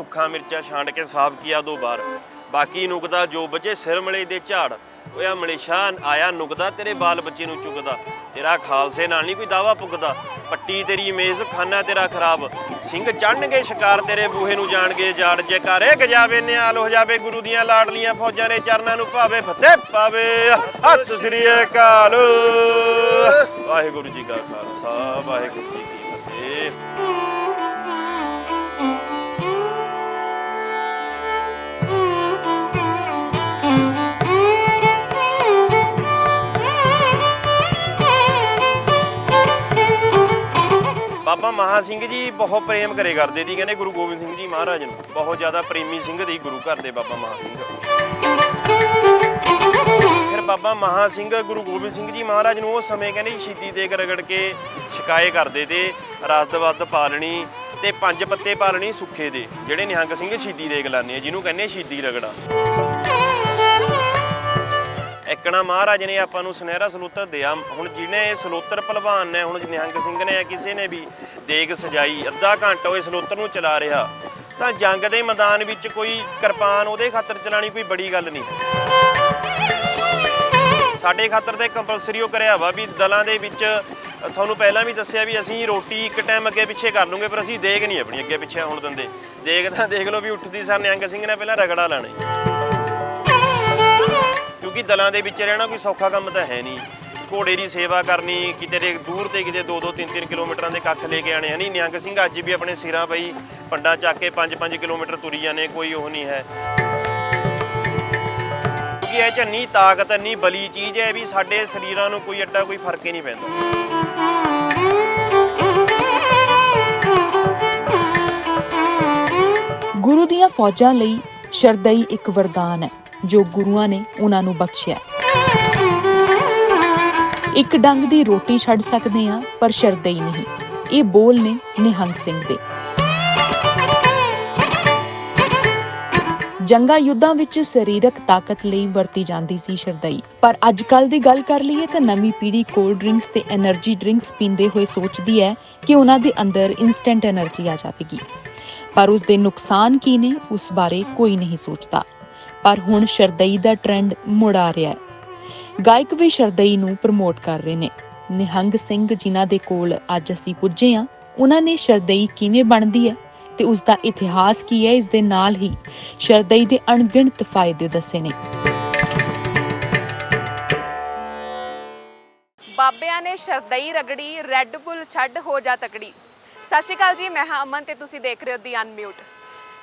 ਸੁੱਖਾ, ਮਿਰਚਾ ਛਾਂਡ ਕੇ ਸਾਫ਼ ਕੀਆ ਦੋ ਬਾਰ ਬਾਕੀ ਨੁਕਦਾ ਜੋ ਬਚੇ ਸਿਰ ਮਲੇ ਦੇ ਝਾੜ। ਓਏ ਮਲੇਸ਼ਾ ਆਇਆ ਨੁਕਦਾ, ਤੇਰੇ ਬਾਲ ਬੱਚੇ ਨੂੰ ਚੁਗਦਾ ਤੇਰਾ ਖਾਲਸੇ ਨਾਲ ਨਹੀਂ ਕੋਈ ਦਾਵਾ ਪੁੱਗਦਾ। ਪੱਟੀ ਤੇਰੀ ਮੇਜ਼, ਖਾਨਾ ਤੇਰਾ ਖਰਾਬ। ਸਿੰਘ ਚੜਨਗੇ ਸ਼ਿਕਾਰ, ਤੇਰੇ ਬੂਹੇ ਨੂੰ ਜਾਣਗੇ ਜਾੜ। ਜੇਕਾਰੇ ਗਜਾਵੇ ਨਿਆਲ ਹੋ ਜਾਵੇ, ਗੁਰੂ ਦੀਆਂ ਲਾਡਲੀਆਂ ਫੌਜਾਂ ਦੇ ਚਰਨਾਂ ਨੂੰ ਭਾਵੇ ਫਤਿਹ ਪਾਵੇ। ਹੱਥ ਸ੍ਰੀ ਅਕਾਲ। ਵਾਹਿਗੁਰੂ ਜੀ ਕਾ ਖਾਲਸਾ, ਵਾਹਿਗੁਰੂ ਜੀ ਸਿੰਘ ਜੀ ਬਹੁਤ ਪ੍ਰੇਮ ਕਰੇ ਕਰਦੇ ਸੀ, ਕਹਿੰਦੇ ਗੁਰੂ ਗੋਬਿੰਦ ਸਿੰਘ ਜੀ ਮਹਾਰਾਜ ਨੂੰ। ਬਹੁਤ ਜ਼ਿਆਦਾ ਪ੍ਰੇਮੀ ਸਿੰਘ ਦੀ ਗੁਰੂ ਘਰ ਦੇ ਬਾਬਾ ਮਹਾ ਸਿੰਘ। ਫਿਰ ਬਾਬਾ ਮਹਾ ਸਿੰਘ, ਗੁਰੂ ਗੋਬਿੰਦ ਸਿੰਘ ਜੀ ਮਹਾਰਾਜ ਨੂੰ ਉਸ ਸਮੇਂ ਕਹਿੰਦੇ ਸ਼ਹੀਦੀ ਦੇਗ ਰਗੜ ਕੇ ਸ਼ਿਕਾਏ ਕਰਦੇ ਤੇ ਰਸਦਵੱਦ ਪਾਲਣੀ ਤੇ ਪੰਜ ਪੱਤੇ ਪਾਲਣੀ ਸੁੱਖੇ ਦੇ, ਜਿਹੜੇ ਨਿਹੰਗ ਸਿੰਘ ਸ਼ਹੀਦੀ ਦੇਗ ਲਾਉਂਦੇ ਆ, ਜਿਹਨੂੰ ਕਹਿੰਦੇ ਸ਼ਹੀਦੀ ਰਗੜਾ। ਇਕਣਾ ਮਹਾਰਾਜ ਨੇ ਆਪਾਂ ਨੂੰ ਸੁਨਹਿਰਾ ਸਲੋਤਰ ਦਿਆ। ਹੁਣ ਜਿਹਨੇ ਸਲੋਤਰ ਭਲਵਾਨ ਨੇ, ਹੁਣ ਨਿਹੰਗ ਸਿੰਘ ਨੇ, ਕਿਸੇ ਨੇ ਵੀ ਦੇਗ ਸਜਾਈ, ਅੱਧਾ ਘੰਟਾ ਉਹ ਸਲੋਤਰ ਨੂੰ ਚਲਾ ਰਿਹਾ। ਤਾਂ ਜੰਗ ਦੇ ਮੈਦਾਨ ਵਿੱਚ ਕੋਈ ਕਿਰਪਾਨ ਉਹਦੇ ਖਾਤਰ ਚਲਾਣੀ ਕੋਈ ਬੜੀ ਗੱਲ ਨਹੀਂ। ਸਾਡੇ ਖਾਤਰ ਤੇ ਕੰਪਲਸਰੀ ਉਹ ਕਰਿਆ ਵਾ ਵੀ ਦਲਾਂ ਦੇ ਵਿੱਚ, ਤੁਹਾਨੂੰ ਪਹਿਲਾਂ ਵੀ ਦੱਸਿਆ ਵੀ ਅਸੀਂ ਰੋਟੀ ਇੱਕ ਟਾਈਮ ਅੱਗੇ ਪਿੱਛੇ ਕਰ ਲੂਗੇ, ਪਰ ਅਸੀਂ ਦੇਗ ਨਹੀਂ ਆਪਣੀ ਅੱਗੇ ਪਿੱਛੇ ਹੋਣ ਦਿੰਦੇ। ਦੇਗ ਤਾਂ ਦੇਖ ਲਓ ਵੀ ਉੱਠਦੀ ਸਰ ਨਿਹੰਗ ਸਿੰਘ ਨੇ ਪਹਿਲਾਂ ਰਗੜਾ ਲਾਣਾ ਕਿਉਂਕਿ ਦਲਾਂ ਦੇ ਵਿੱਚ ਰਹਿਣਾ ਕੋਈ ਸੌਖਾ ਕੰਮ ਤਾਂ ਹੈ ਨਹੀਂ। ਘੋੜੇ ਦੀ ਸੇਵਾ ਕਰਨੀ, ਕਿਤੇ ਦੇ ਦੂਰ ਤੇ ਕਿਤੇ 2-2 3-3 ਕਿਲੋਮੀਟਰਾਂ ਦੇ ਕੱਖ ਲੈ ਕੇ ਆਣੇ ਹਨੀ ਨਿਹੰਗ ਸਿੰਘ ਅੱਜ ਵੀ ਆਪਣੇ ਸਿਰਾਂ ਪਈ, ਪੰਡਾ ਚੱਕ ਕੇ 5-5 ਕਿਲੋਮੀਟਰ ਤੁਰੀ ਜਾਂਦੇ ਕੋਈ ਉਹ ਨਹੀਂ ਹੈ। ਕਿਉਂਕਿ ਇਹ ਚ ਇੰਨੀ ਤਾਕਤ, ਇੰਨੀ ਬਲੀ ਚੀਜ਼ ਹੈ ਵੀ ਸਾਡੇ ਸਰੀਰਾਂ ਨੂੰ ਕੋਈ ਐਡਾ ਕੋਈ ਫ਼ਰਕ ਹੀ ਨਹੀਂ ਪੈਂਦਾ। ਗੁਰੂ ਦੀਆਂ ਫੌਜਾਂ ਲਈ ਸ਼ਰਦਈ ਇੱਕ ਵਰਦਾਨ ਹੈ। ਜੋ ਗੁਰੂਆਂ ਨੇ ਉਹਨਾਂ ਨੂੰ ਬਖਸ਼ਿਆ। ਇੱਕ ਡੰਗ ਦੀ ਰੋਟੀ ਛੱਡ ਸਕਦੇ ਆ ਪਰ ਸ਼ਰਦੇ ਹੀ ਨਹੀਂ। ਇਹ ਬੋਲ ਨੇ ਨਿਹੰਗ ਸਿੰਘ ਦੇ। ਜੰਗਾ ਯੁੱਧਾਂ ਵਿੱਚ ਸਰੀਰਕ ਤਾਕਤ ਲਈ ਵਰਤੀ ਜਾਂਦੀ ਸੀ ਸ਼ਰਦਾਈ ਪਰ ਅੱਜ ਕੱਲ ਦੀ ਗੱਲ ਕਰ ਲਈਏ ਤਾਂ ਨਵੀਂ ਪੀੜ੍ਹੀ ਕੋਲਡ ਡਰਿੰਕਸ ਤੇ એનર્ਜੀ ਡਰਿੰਕਸ ਪੀਂਦੇ ਹੋਏ ਸੋਚਦੀ ਹੈ ਕਿ ਉਹਨਾਂ ਦੇ ਅੰਦਰ ਇਨਸਟੈਂਟ એનર્ਜੀ ਆ ਜਾਵੇਗੀ। ਪਰ ਉਸ ਦੇ ਨੁਕਸਾਨ ਕੀ ਨੇ, ਉਸ ਬਾਰੇ ਕੋਈ ਨਹੀਂ ਸੋਚਦਾ। ਪਰ ਹੁਣ ਸ਼ਰਦਈ ਦਾ ਟ੍ਰੈਂਡ ਮੁੜ ਆ ਰਿਹਾ ਹੈ। ਗਾਇਕ ਵੀ ਸ਼ਰਦਈ ਨੂੰ ਪ੍ਰਮੋਟ ਕਰ ਰਹੇ ਨੇ। ਨਿਹੰਗ ਸਿੰਘ ਜਿਨ੍ਹਾਂ ਦੇ ਕੋਲ ਅੱਜ ਅਸੀਂ ਪੁੱਜੇ ਆ ਉਹਨਾਂ ਨੇ ਸ਼ਰਦਈ ਕਿਵੇਂ ਬਣਦੀ ਹੈ ਤੇ ਉਸ ਦਾ ਇਤਿਹਾਸ ਕੀ ਹੈ, ਇਸ ਦੇ ਨਾਲ ਹੀ ਸ਼ਰਦਈ ਦੇ ਅਣਗਿਣਤ ਫਾਇਦੇ ਦੱਸੇ ਨੇ। ਬਾਬਿਆਂ ਨੇ ਸ਼ਰਦਈ ਰਗੜੀ ਰੈੱਡ ਬੁੱਲ ਛੱਡ ਹੋ ਜਾ ਤਕੜੀ। ਸਤਿ ਸ਼੍ਰੀ ਅਕਾਲ ਜੀ, ਮੈਂ ਹਾਂ ਅਮਨ ਤੇ ਤੁਸੀਂ ਦੇਖ ਰਹੇ ਹੋ ਦੀ ਅਨਮਿਊਟ